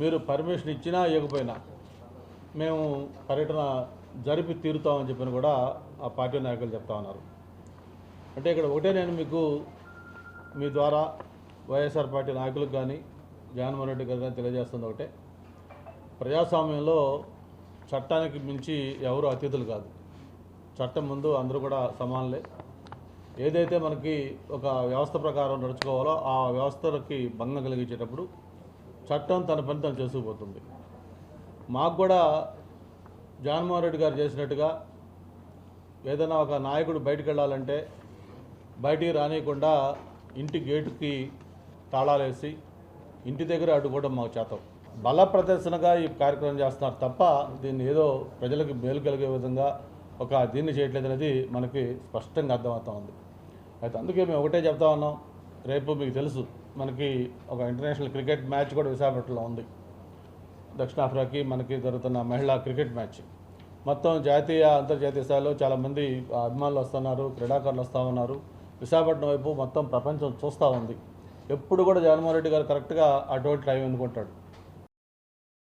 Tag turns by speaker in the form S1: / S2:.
S1: మీరు పర్మిషన్ ఇచ్చినా ఇవ్వకపోయినా మేము పర్యటన జరిపి తీరుతామని చెప్పిన కూడా ఆ పార్టీ నాయకులు చెప్తా ఉన్నారు. అంటే ఇక్కడ ఒకటే నేను మీకు మీ ద్వారా వైఎస్ఆర్ పార్టీ నాయకులకు కానీ జగన్మోహన్ రెడ్డి గారు కానీ తెలియజేస్తుంది ఒకటే. ప్రజాస్వామ్యంలో చట్టానికి మించి ఎవరు అతిథులు కాదు. చట్టం ముందు అందరూ కూడా సమానలే. ఏదైతే మనకి ఒక వ్యవస్థ ప్రకారం నడుచుకోవాలో ఆ వ్యవస్థలకి భంగం కలిగించేటప్పుడు చట్టం తన పని తను చేసుకుపోతుంది. మాకు కూడా జగన్మోహన్ రెడ్డి గారు చేసినట్టుగా ఏదైనా ఒక నాయకుడు బయటికి వెళ్ళాలంటే బయటికి రానియకుండా ఇంటి గేటుకి తాళాలేసి ఇంటి దగ్గర అడ్డుకోవడం మాకు చేతం. బల ప్రదర్శనగా ఈ కార్యక్రమం చేస్తున్నారు తప్ప దీన్ని ఏదో ప్రజలకు మేలు కలిగే విధంగా ఒక దీన్ని చేయట్లేదు అనేది మనకి స్పష్టంగా అర్థమవుతా ఉంది. అయితే అందుకే మేము ఒకటే చెప్తా ఉన్నాం. రేపు మీకు తెలుసు. మనకి ఒక ఇంటర్నేషనల్ క్రికెట్ మ్యాచ్ కూడా విశాఖపట్నంలో ఉంది. దక్షిణాఫ్రికాకి మనకి జరుగుతున్న మహిళా క్రికెట్ మ్యాచ్ మొత్తం జాతీయ అంతర్జాతీయ స్థాయిలో చాలామంది అభిమానులు వస్తున్నారు క్రీడాకారులు వస్తూ ఉన్నారు. విశాఖపట్నం వైపు మొత్తం ప్రపంచం చూస్తూ ఉంది. ఎప్పుడు కూడా జగన్మోహన్ రెడ్డి గారు కరెక్ట్గా అటువంటి టైం అనుకుంటాడు.